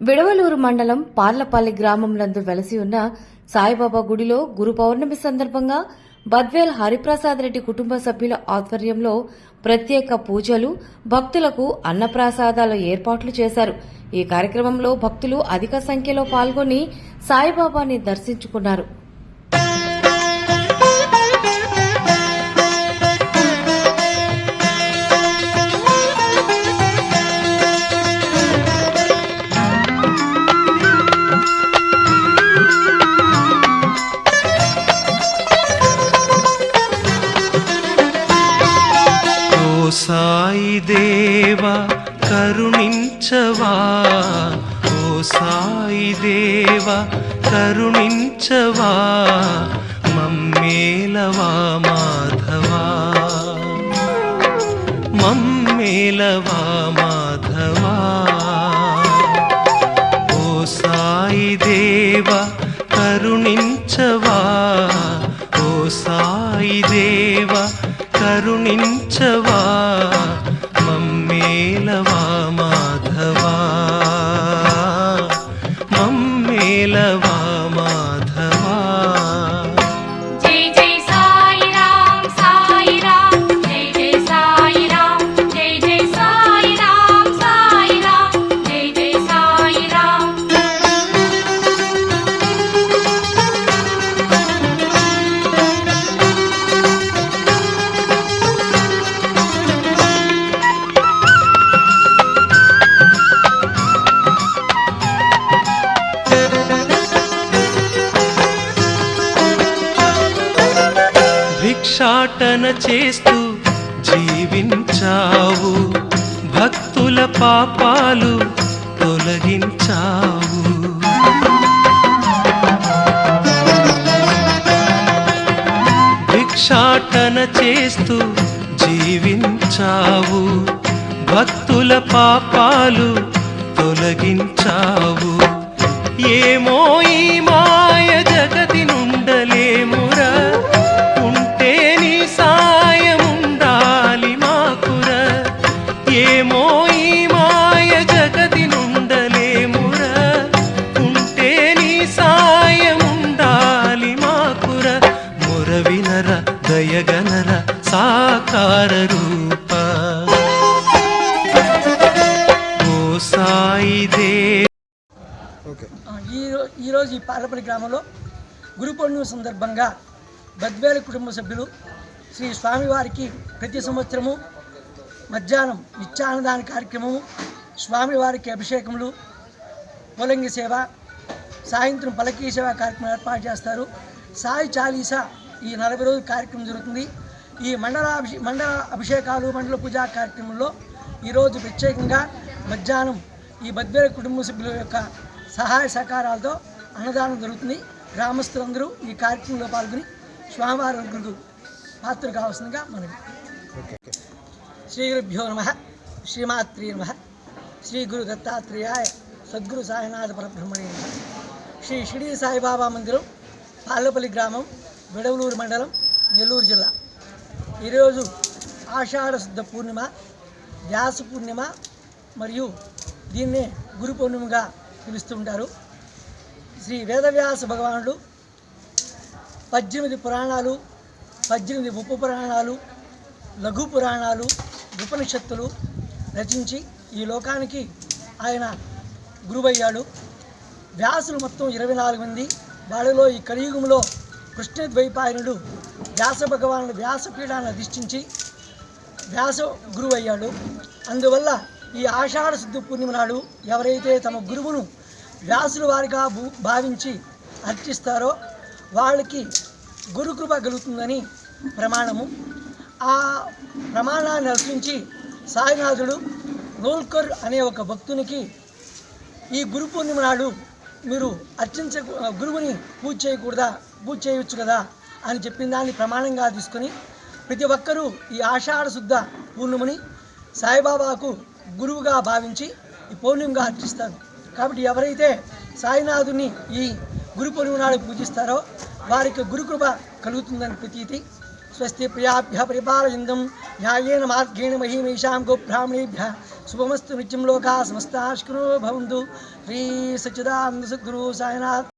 విడవలూరు మండలం పార్లపల్లి గ్రామంలందు వెలసి ఉన్న సాయిబాబా గుడిలో గురు పౌర్ణమి సందర్భంగా బద్వేల్ హరిప్రసాద్ రెడ్డి కుటుంబ సభ్యుల ఆధ్వర్యంలో ప్రత్యేక పూజలు భక్తులకు అన్నప్రసాదాల ఏర్పాట్లు చేశారు. ఈ కార్యక్రమంలో భక్తులు అధిక సంఖ్యలో పాల్గొని సాయిబాబాని దర్శించుకున్నారు. కరుణించవా ఓ సాయి దేవ కరుణించవా? మమ్మేలవా మాధవా? మమ్మేలవా మాధవా? ఓ సాయి దేవ కరుణించవా? ఓ సాయి దేవ కరుణించవా? మమ్మేలవా మాధవా భిక్షాటన చేస్తూ జీవించావు. భక్తుల పాపాలు తొలగించావు. భిక్షాటన చేస్తూ జీవించావు. భక్తుల పాపాలు తొలగించావు. ఏమో ఈ మా సాకార రూప. ఓ సాయి ఈరోజు ఈ పాలపల్లి గ్రామంలో గురు పౌర్ణమి సందర్భంగా బద్వేల కుటుంబ సభ్యులు శ్రీ స్వామివారికి ప్రతి సంవత్సరము మధ్యాహ్నం నిత్యాన్నదాన కార్యక్రమము స్వామివారికి అభిషేకములు పొలంగి సేవ సాయంత్రం పలకీ సేవ కార్యక్రమం ఏర్పాటు చేస్తారు. సాయి చాలీసా ఈ నలభై రోజుల కార్యక్రమం జరుగుతుంది. ఈ మండల అభిషే మండల అభిషేకాలు మండల పూజా కార్యక్రమంలో ఈరోజు ప్రత్యేకంగా మధ్యాహ్నం ఈ బద్వేల కుటుంబ సభ్యుల యొక్క సహాయ సహకారాలతో అన్నదానం జరుగుతుంది. గ్రామస్తులందరూ ఈ కార్యక్రమంలో పాల్గొని స్వామివారి అనుగ్రహకు పాత్ర కావాల్సిందిగా మనవి. శ్రీ గురుభ్యో నమ. శ్రీమాత్రి నమ. శ్రీ గురు దత్తాత్రేయాయ సద్గురు సాయినాథ పరబ్రహ్మణి నమ. శ్రీ షిడి సాయిబాబా మందిరం పాలపల్లి గ్రామం విడవలూరు మండలం నెల్లూరు జిల్లా. ఈరోజు ఆషాఢ శుద్ధ పూర్ణిమ వ్యాస పూర్ణిమ మరియు దీన్నే గురు పూర్ణిమగా పిలుస్తుంటారు శ్రీ వేదవ్యాస భగవానుడు పద్దెనిమిది పురాణాలు పద్దెనిమిది ఉప పురాణాలు లఘు పురాణాలు ఉపనిషత్తులు రచించి ఈ లోకానికి ఆయన గురువయ్యాడు. వ్యాసులు మొత్తం ఇరవై నాలుగు మంది. వాళ్ళలో ఈ కలియుగంలో కృష్ణద్వైపాయనుడు వ్యాస భగవానుడు వ్యాసపీఠాన్ని అధిష్ఠించి వ్యాస గురువు అయ్యాడు. అందువల్ల ఈ ఆషాఢ శుద్ధ పూర్ణిమ నాడు ఎవరైతే తమ గురువును వ్యాసుల వారిగా భూ- భావించి అర్చిస్తారో వాళ్ళకి గురుకృప కలుగుతుందని ప్రమాణము. ఆ ప్రమాణాన్ని అనుసరించి సాయినాథుడు నోల్కర్ అనే ఒక భక్తునికి ఈ గురు పూర్ణిమ నాడు మీరు అర్చించ గురువుని పూజ చేయకూడదా? పూజ చేయవచ్చు కదా? అని చెప్పిన దాన్ని ప్రమాణంగా తీసుకొని ప్రతి ఒక్కరూ ఈ ఆషాఢ శుద్ధ పూర్ణిమని సాయిబాబాకు గురువుగా భావించి ఈ పౌర్ణిమగా అర్చిస్తారు కాబట్టి ఎవరైతే సాయినాథుని ఈ గురు పౌర్ణిమ నాడు పూజిస్తారో వారికి గురుకృప కలుగుతుందని ప్రతీతి. స్వస్తి ప్రియాభ్య పరిపాలయందం. న్యాయేన మార్గేణ మహిమేషాం గోబ్రాహ్మణేభ్య. శుభమస్తు నిత్యం లోకా సమస్తాష్కును భవంతు. శ్రీ సచ్చిదానంద సద్గురు సాయినాథ్.